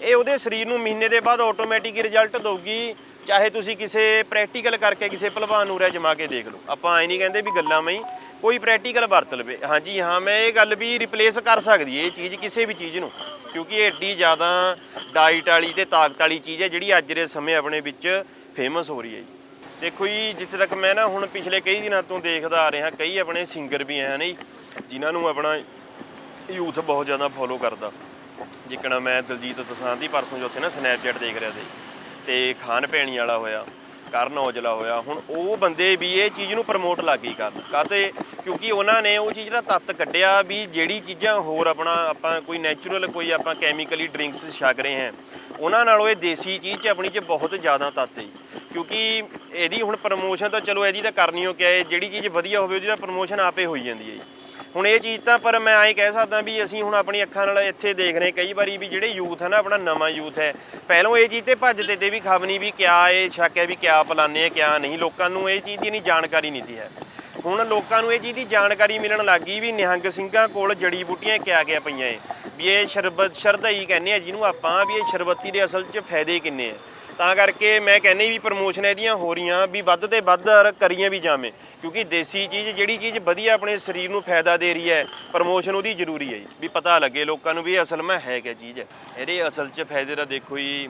ਇਹ ਉਹਦੇ ਸਰੀਰ ਨੂੰ ਮਹੀਨੇ ਦੇ ਬਾਅਦ ਆਟੋਮੈਟਿਕ ਰਿਜ਼ਲਟ ਦਊਗੀ, ਚਾਹੇ ਤੁਸੀਂ ਕਿਸੇ ਪ੍ਰੈਕਟੀਕਲ ਕਰਕੇ ਕਿਸੇ ਭਲਵਾਨ ਨੂੰ ਰਹਿ ਜਮਾ ਕੇ ਦੇਖ ਲਓ। ਆਪਾਂ ਐ ਨਹੀਂ ਕਹਿੰਦੇ ਵੀ ਗੱਲਾਂ ਮਈ, ਕੋਈ ਪ੍ਰੈਕਟੀਕਲ ਵਰਤ ਲਵੇ। ਹਾਂਜੀ, ਹਾਂ, ਮੈਂ ਇਹ ਗੱਲ ਵੀ ਰਿਪਲੇਸ ਕਰ ਸਕਦੀ ਹੈ, ਇਹ ਚੀਜ਼ ਕਿਸੇ ਵੀ ਚੀਜ਼ ਨੂੰ, ਕਿਉਂਕਿ ਇਹ ਏਡੀ ਜ਼ਿਆਦਾ ਡਾਈਟ ਵਾਲੀ ਤੇ ਤਾਕਤ ਵਾਲੀ ਚੀਜ਼ ਹੈ, ਜਿਹੜੀ ਅੱਜ ਦੇ ਸਮੇਂ ਆਪਣੇ ਵਿੱਚ ਫੇਮਸ ਹੋ ਰਹੀ ਹੈ ਜੀ। ਦੇਖੋ ਜੀ, ਜਿੱਥੇ ਤੱਕ ਮੈਂ ਨਾ ਹੁਣ ਪਿਛਲੇ ਕਈ ਦਿਨਾਂ ਤੋਂ ਦੇਖਦਾ ਆ ਰਿਹਾ, ਕਈ ਆਪਣੇ ਸਿੰਗਰ ਵੀ ਹੈ ਜੀ, ਜਿਨ੍ਹਾਂ ਨੂੰ ਆਪਣਾ ਯੂਥ ਬਹੁਤ ਜ਼ਿਆਦਾ ਫੋਲੋ ਕਰਦਾ। ਜਿੱਕਣਾ ਮੈਂ ਦਲਜੀਤ ਦਸਾਂ ਦੀ ਪਰਸੋਂ ਜੋ ਉੱਥੇ ਨਾ ਸਨੈਪਚੈਟ ਦੇਖ ਰਿਹਾ ਸੀ, ਤੇ ਖਾਨ ਪੈਣੀ ਵਾਲਾ ਹੋਇਆ, ਕਰਨ ਔਜਲਾ ਹੋਇਆ, ਹੁਣ ਉਹ ਬੰਦੇ ਵੀ ਇਹ ਚੀਜ਼ ਨੂੰ ਪ੍ਰਮੋਟ ਲੱਗ ਗਈ ਕਰਨ। ਕਾਤੇ ਕਿਉਂਕਿ ਉਹਨਾਂ ਨੇ ਉਹ ਚੀਜ਼ ਦਾ ਤੱਤ ਕੱਢਿਆ ਵੀ ਜਿਹੜੀ ਚੀਜ਼ਾਂ ਹੋਰ ਆਪਣਾ, ਆਪਾਂ ਕੋਈ ਨੈਚੁਰਲ ਕੋਈ ਆਪਾਂ ਕੈਮੀਕਲੀ ਡਰਿੰਕਸ ਛਕ ਰਹੇ ਹਾਂ ਉਹਨਾਂ ਨਾਲੋਂ ਇਹ ਦੇਸੀ ਚੀਜ਼ 'ਚ ਆਪਣੀ 'ਚ ਬਹੁਤ ਜ਼ਿਆਦਾ ਤੱਤ ਹੈ ਕਿਉਂਕਿ ਇਹਦੀ ਹੁਣ ਪ੍ਰਮੋਸ਼ਨ ਤਾਂ ਚਲੋ ਇਹਦੀ ਤਾਂ ਕਰਨੀ ਹੋ ਕਿਆ ਜਿਹੜੀ ਚੀਜ਼ ਵਧੀਆ ਹੋਵੇ ਉਹਦੀ ਤਾਂ ਪ੍ਰਮੋਸ਼ਨ ਆਪੇ ਹੋਈ ਜਾਂਦੀ ਹੈ ਜੀ। ਹੁਣ ਇਹ ਚੀਜ਼ ਤਾਂ ਪਰ ਮੈਂ ਐਂ ਕਹਿ ਸਕਦਾ ਵੀ ਅਸੀਂ ਹੁਣ ਆਪਣੀ ਅੱਖਾਂ ਨਾਲ ਇੱਥੇ ਦੇਖ ਰਹੇ ਕਈ ਵਾਰੀ ਵੀ ਜਿਹੜੇ ਯੂਥ ਹੈ ਨਾ, ਆਪਣਾ ਨਵਾਂ ਯੂਥ ਹੈ, ਪਹਿਲਾਂ ਇਹ ਚੀਜ਼ ਤੇ ਭੱਜਦੇ ਤੇ ਵੀ ਖਬਨੀ ਵੀ ਕਿਆ ਇਹ ਸ਼ੱਕ ਹੈ ਵੀ ਕਿਆ ਪਲਾਨੇ ਆ, ਕਿਆ ਨਹੀਂ, ਲੋਕਾਂ ਨੂੰ ਇਹ ਚੀਜ਼ ਦੀ ਨਹੀਂ ਜਾਣਕਾਰੀ ਨਹੀਂ ਸੀ ਹੈ। ਹੁਣ ਲੋਕਾਂ ਨੂੰ ਇਹ ਚੀਜ਼ ਦੀ ਜਾਣਕਾਰੀ ਮਿਲਣ ਲੱਗ ਗਈ ਵੀ ਨਿਹੰਗ ਸਿੰਘਾਂ ਕੋਲ ਜੜੀ ਬੂਟੀਆਂ ਕਿਆ ਕਿਆ ਪਈਆਂ ਏ। ਵੀ ਇਹ ਸ਼ਰਬਤ ਸ਼ਰਦਈ ਕਹਿੰਦੇ ਆ ਜਿਹਨੂੰ ਆਪਾਂ ਵੀ ਇਹ ਸ਼ਰਬਤੀ ਦੇ ਅਸਲ 'ਚ ਫਾਇਦੇ ਕਿੰਨੇ ਆ। ਤਾਂ ਕਰਕੇ ਮੈਂ ਕਹਿੰਨੀ ਵੀ ਪ੍ਰਮੋਸ਼ਨ ਇਹਦੀਆਂ ਹੋ ਰਹੀਆਂ ਵੀ ਵੱਧ ਤੇ ਵੱਧ ਕਰੀਆਂ ਵੀ ਜਾਵੇਂ, ਕਿਉਂਕਿ ਦੇਸੀ ਚੀਜ਼ ਜਿਹੜੀ ਚੀਜ਼ ਵਧੀਆ ਆਪਣੇ ਸਰੀਰ ਨੂੰ ਫਾਇਦਾ ਦੇ ਰਹੀ ਹੈ ਪ੍ਰਮੋਸ਼ਨ ਉਹਦੀ ਜ਼ਰੂਰੀ ਹੈ ਜੀ। ਵੀ ਪਤਾ ਲੱਗੇ ਲੋਕਾਂ ਨੂੰ ਵੀ ਇਹ ਅਸਲ ਮੈਂ ਹੈ ਕਿਆ ਚੀਜ਼ ਹੈ। ਇਹਦੇ ਅਸਲ 'ਚ ਫਾਇਦੇ ਦਾ ਦੇਖੋ ਜੀ,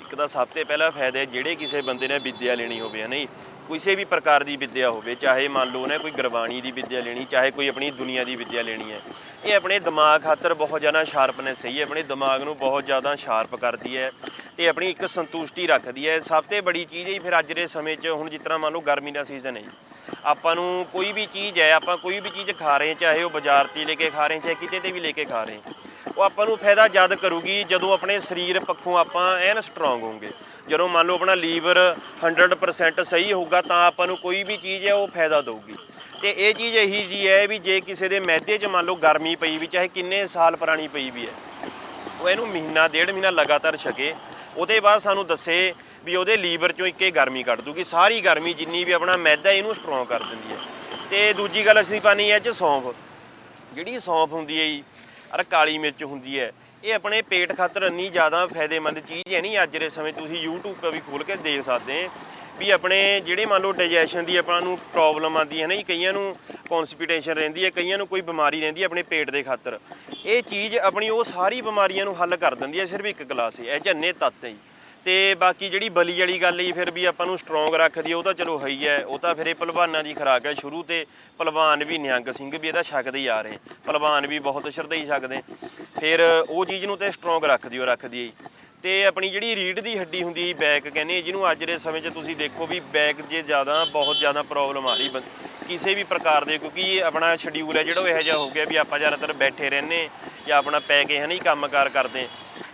ਇੱਕ ਤਾਂ ਸਭ ਤੋਂ ਪਹਿਲਾ ਫਾਇਦਾ ਜਿਹੜੇ ਕਿਸੇ ਬੰਦੇ ਨੇ ਵਿੱਦਿਆ ਲੈਣੀ ਹੋਵੇ ਨਹੀਂ ਕਿਸੇ ਵੀ ਪ੍ਰਕਾਰ ਦੀ ਵਿੱਦਿਆ ਹੋਵੇ, ਚਾਹੇ ਮੰਨ ਲਓ ਉਹਨੇ ਕੋਈ ਗੁਰਬਾਣੀ ਦੀ ਵਿੱਦਿਆ ਲੈਣੀ, ਚਾਹੇ ਕੋਈ ਆਪਣੀ ਦੁਨੀਆ ਦੀ ਵਿੱਦਿਆ ਲੈਣੀ ਹੈ, ਇਹ ਆਪਣੇ ਦਿਮਾਗ ਖਾਤਰ ਬਹੁਤ ਜ਼ਿਆਦਾ ਸ਼ਾਰਪਨੈਸ ਸਹੀ ਹੈ ਆਪਣੇ ਦਿਮਾਗ ਨੂੰ ਬਹੁਤ ਜ਼ਿਆਦਾ ਸ਼ਾਰਪ ਕਰਦੀ ਹੈ ਤੇ ਆਪਣੀ ਇੱਕ ਸੰਤੁਸ਼ਟੀ ਰੱਖਦੀ ਹੈ। ਸਭ ਤੋਂ ਬੜੀ ਚੀਜ਼ ਹੈ ਫਿਰ ਅੱਜ ਦੇ ਸਮੇਂ 'ਚ ਹੁਣ ਜਿਸ ਤਰ੍ਹਾਂ ਮੰਨ ਲਓ ਗਰਮੀ ਦਾ ਸੀਜ਼ਨ ਹੈ ਆਪਾਂ ਨੂੰ ਕੋਈ ਵੀ ਚੀਜ਼ ਹੈ, ਆਪਾਂ ਕੋਈ ਵੀ ਚੀਜ਼ ਖਾ ਰਹੇ ਚਾਹੇ ਉਹ ਬਾਜ਼ਾਰ 'ਤੇ ਲੈ ਕੇ ਖਾ ਰਹੇ ਚਾਹੇ ਕਿਤੇ ਤੇ ਵੀ ਲੈ ਕੇ ਖਾ ਰਹੇ ਉਹ ਆਪਾਂ ਨੂੰ ਫਾਇਦਾ ਜਦ ਕਰੂਗੀ ਜਦੋਂ ਆਪਣੇ ਸਰੀਰ ਪੱਖੋਂ ਆਪਾਂ ਐਨ ਸਟਰੋਂਗ ਹੋਵਾਂਗੇ। ਜਦੋਂ ਮੰਨ ਲਓ ਆਪਣਾ ਲੀਵਰ 100% ਸਹੀ ਹੋਊਗਾ ਤਾਂ ਆਪਾਂ ਨੂੰ ਕੋਈ ਵੀ ਚੀਜ਼ ਹੈ ਉਹ ਫਾਇਦਾ ਦੇਊਗੀ। ਤੇ ਇਹ ਚੀਜ਼ ਇਹੀ ਜੀ ਹੈ ਵੀ ਜੇ ਕਿਸੇ ਦੇ ਮੈਦੇ 'ਚ ਮੰਨ ਲਓ ਗਰਮੀ ਪਈ ਵੀ, ਚਾਹੇ ਕਿੰਨੇ ਸਾਲ ਪੁਰਾਣੀ ਪਈ ਵੀ ਹੈ, ਉਹ ਇਹਨੂੰ ਮਹੀਨਾ, ਡੇਢ ਮਹੀਨਾ ਲਗਾਤਾਰ ਛਕੇ, ਉਹਦੇ ਬਾਅਦ ਸਾਨੂੰ ਦੱਸੇ ਵੀ ਉਹਦੇ ਲੀਵਰ ਚੋਂ ਇੱਕੇ ਗਰਮੀ ਕੱਢ ਦੂਗੀ। ਸਾਰੀ ਗਰਮੀ ਜਿੰਨੀ ਵੀ ਆਪਣਾ ਮੈਦਾ ਇਹਨੂੰ ਸਟਰੋਂਗ ਕਰ ਦਿੰਦੀ ਹੈ। ਤੇ ਦੂਜੀ ਗੱਲ ਅਸੀਂ ਪਾਣੀ ਹੈ ਚ ਸੌਂਫ, ਜਿਹੜੀ ਸੌਂਫ ਹੁੰਦੀ ਹੈ ਜੀ, ਅਰ ਕਾਲੀ ਮਿਰਚ ਹੁੰਦੀ ਹੈ ਇਹ ਆਪਣੇ ਪੇਟ ਖਾਤਰ ਇੰਨੀ ਜ਼ਿਆਦਾ ਫਾਇਦੇਮੰਦ ਚੀਜ਼ ਹੈ ਨਹੀਂ ਅੱਜ ਦੇ ਸਮੇਂ ਤੁਸੀਂ YouTube 'ਤੇ ਵੀ ਖੋਲ ਕੇ ਦੇਖ ਸਕਦੇ ਵੀ ਆਪਣੇ ਜਿਹੜੇ ਮੰਨ ਲਓ ਡਾਈਜੈਸ਼ਨ ਦੀ ਆਪਾਂ ਨੂੰ ਪ੍ਰੋਬਲਮ ਆਉਂਦੀ ਹੈ ਨਾ ਜੀ ਕਈਆਂ ਨੂੰ ਕਨਸਟੀਪੇਸ਼ਨ ਰਹਿੰਦੀ ਹੈ, ਕਈਆਂ ਨੂੰ ਕੋਈ ਬਿਮਾਰੀ ਰਹਿੰਦੀ ਹੈ ਆਪਣੇ ਪੇਟ ਦੇ ਖਾਤਰ। ਇਹ ਚੀਜ਼ ਆਪਣੀ ਉਹ ਸਾਰੀ ਬਿਮਾਰੀਆਂ ਨੂੰ ਹੱਲ ਕਰ ਦਿੰਦੀ ਹੈ, ਸਿਰਫ ਇੱਕ ਗਲਾਸ ਹੀ, ਇਹ 'ਚ ਤੱਤ ਹੈ ਜੀ। ਤੇ ਬਾਕੀ ਜਿਹੜੀ ਬਲੀ ਵਾਲੀ ਗੱਲ ਹੀ ਫਿਰ ਵੀ ਆਪਾਂ ਨੂੰ ਸਟਰੋਂਗ ਰੱਖਦੀ ਉਹ ਤਾਂ ਚਲੋ ਹੈ ਹੀ ਹੈ। ਉਹ ਤਾਂ ਫਿਰ ਇਹ ਪਹਿਲਵਾਨਾਂ ਦੀ ਖੁਰਾਕ ਹੈ, ਸ਼ੁਰੂ ਤੇ ਪਹਿਲਵਾਨ ਵੀ ਨਿਹੰਗ ਸਿੰਘ ਵੀ ਇਹਦਾ ਛਕਦੇ ਹੀ ਆ ਰਹੇ। ਪਹਿਲਵਾਨ ਵੀ ਬਹੁਤ ਸ਼ਰਧਾਈ ਛਕਦੇ। ਫਿਰ ਉਹ ਚੀਜ਼ ਨੂੰ ਤੇ ਸਟਰੋਂਗ ਰੱਖਦੀ, ਉਹ ਰੱਖਦੀ ਹੈ ਤੇ ਆਪਣੀ ਜਿਹੜੀ ਰੀੜ ਦੀ ਹੱਡੀ ਹੁੰਦੀ ਹੈ ਬੈਕ ਕਹਿੰਦੇ ਜਿਹਨੂੰ ਅੱਜ ਦੇ ਸਮੇਂ 'ਚ ਤੁਸੀਂ ਦੇਖੋ ਵੀ ਬੈਕ ਜੇ ਜ਼ਿਆਦਾ, ਬਹੁਤ ਜ਼ਿਆਦਾ ਪ੍ਰੋਬਲਮ ਆ ਰਹੀ ਬੰ- ਕਿਸੇ ਵੀ ਪ੍ਰਕਾਰ ਦੇ, ਕਿਉਂਕਿ ਆਪਣਾ ਸ਼ਡਿਊਲ ਹੈ ਜਿਹੜਾ ਉਹ ਇਹੋ ਜਿਹਾ ਹੋ ਗਿਆ ਵੀ ਆਪਾਂ ਜ਼ਿਆਦਾਤਰ ਬੈਠੇ ਰਹਿੰਦੇ ਜਾਂ ਆਪਣਾ ਪੈ ਕੇ ਹੈ ਨਹੀਂ ਕੰਮਕਾਰ ਕਰਦੇ।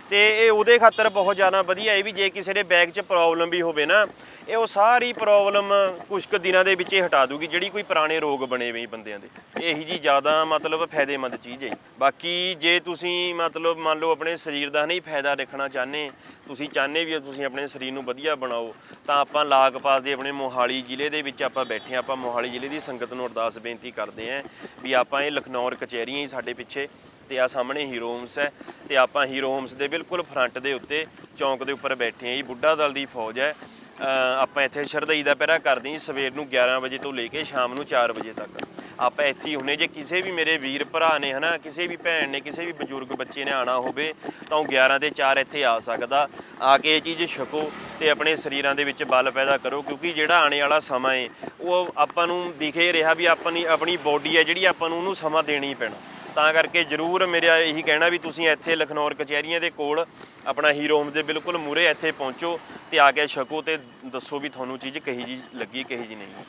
ਤੇ ਇਹ ਉਹਦੇ ਖਾਤਰ ਬਹੁਤ ਜ਼ਿਆਦਾ ਵਧੀਆ ਹੈ ਵੀ ਜੇ ਕਿਸੇ ਦੇ ਬੈਗ 'ਚ ਪ੍ਰੋਬਲਮ ਵੀ ਹੋਵੇ ਨਾ, ਇਹ ਉਹ ਸਾਰੀ ਪ੍ਰੋਬਲਮ ਕੁਝ ਕੁ ਦਿਨਾਂ ਦੇ ਵਿੱਚ ਹੀ ਹਟਾ ਦੂਗੀ, ਜਿਹੜੀ ਕੋਈ ਪੁਰਾਣੇ ਰੋਗ ਬਣੇ ਹੋਏ ਬੰਦਿਆਂ ਦੇ। ਇਹੀ ਜੀ ਜ਼ਿਆਦਾ ਮਤਲਬ ਫਾਇਦੇਮੰਦ ਚੀਜ਼ ਹੈ। ਬਾਕੀ ਜੇ ਤੁਸੀਂ ਮਤਲਬ ਮੰਨ ਲਓ ਆਪਣੇ ਸਰੀਰ ਦਾ ਨਹੀਂ ਫਾਇਦਾ ਦੇਖਣਾ ਚਾਹੁੰਦੇ, ਤੁਸੀਂ ਚਾਹਨੇ ਵੀ ਤੁਸੀਂ ਆਪਣੇ ਸਰੀਰ ਨੂੰ ਵਧੀਆ ਬਣਾਓ, ਤਾਂ ਆਪਾਂ ਲਾਗ ਪਾਸ ਦੇ ਆਪਣੇ ਮੋਹਾਲੀ ਜ਼ਿਲ੍ਹੇ ਦੇ ਵਿੱਚ ਆਪਾਂ ਬੈਠੇ ਹਾਂ। ਆਪਾਂ ਮੋਹਾਲੀ ਜ਼ਿਲ੍ਹੇ ਦੀ ਸੰਗਤ ਨੂੰ ਅਰਦਾਸ ਬੇਨਤੀ ਕਰਦੇ ਆਂ ਵੀ ਆਪਾਂ ਇਹ ਲਖਨੌਰ ਕਚਹਿਰੀਆਂ ਹੀ ਸਾਡੇ ਪਿੱਛੇ ਤੇ ਆ ਸਾਹਮਣੇ ਹੀਰੋ ਹੋਮਸ ਹੈ ਤੇ ਆਪਾਂ ਹੀਰੋ ਹੋਮਸ ਦੇ ਬਿਲਕੁਲ ਫਰੰਟ ਦੇ ਉੱਤੇ ਚੌਂਕ ਦੇ ਉੱਪਰ ਬੈਠੇ ਆਂ ਜੀ। ਬੁੱਢਾ ਦਲ ਦੀ ਫੌਜ ਹੈ। ਆਪਾਂ ਇੱਥੇ ਸ਼ਰਦਈ ਦਾ ਪਹਿਰਾ ਕਰਦੇ ਹਾਂ ਸਵੇਰ ਨੂੰ 11 ਵਜੇ ਤੋਂ ਲੈ ਕੇ ਸ਼ਾਮ ਨੂੰ 4 ਵਜੇ ਤੱਕ। ਆਪਾਂ ਇੱਥੇ ਹੀ ਹੁੰਨੇ ਜੇ ਕਿਸੇ ਵੀ ਮੇਰੇ ਵੀਰ ਭਰਾ ਨੇ ਹਨਾ, ਕਿਸੇ ਵੀ ਭੈਣ ਨੇ, ਕਿਸੇ ਵੀ ਬਜ਼ੁਰਗ ਬੱਚੇ ਨੇ ਆਣਾ ਹੋਵੇ ਤਾਂ ਉਹ 11 ਦੇ 4 ਇੱਥੇ ਆ ਸਕਦਾ। ਆ ਕੇ ਇਹ ਚੀਜ਼ ਛਕੋ ਤੇ ਆਪਣੇ ਸਰੀਰਾਂ ਦੇ ਵਿੱਚ ਬਲ ਪੈਦਾ ਕਰੋ ਕਿਉਂਕਿ ਜਿਹੜਾ ਆਣੇ ਵਾਲਾ ਸਮਾਂ ਹੈ, ਉਹ ਆਪਾਂ ਨੂੰ ਦਿਖੇ ਰਿਹਾ ਵੀ ਆਪਣੀ ਆਪਣੀ ਬੋਡੀ ਹੈ ਜਿਹੜੀ ਆਪਾਂ ਨੂੰ ਉਹਨੂੰ ਸਮਾਂ ਦੇਣੀ ਹੀ ਪੈਣਾ। ਤਾਂ ਕਰਕੇ ਜਰੂਰ ਮੇਰਾ ਇਹੀ ਕਹਿਣਾ ਵੀ ਤੁਸੀਂ ਇੱਥੇ ਲਖਨੌਰ ਕਚਹਿਰੀਆਂ ਦੇ ਕੋਲ ਆਪਣਾ ਹੀਰੋ ਹੋਮ ਦੇ ਬਿਲਕੁਲ ਮੂਰੇ ਇੱਥੇ ਪਹੁੰਚੋ ਤੇ ਆ ਕੇ ਛਕੋ ਤੇ ਦੱਸੋ ਵੀ ਤੁਹਾਨੂੰ ਚੀਜ਼ ਕਹੀ ਜੀ ਲੱਗੀ, ਕਹੀ ਜੀ ਨਹੀਂ।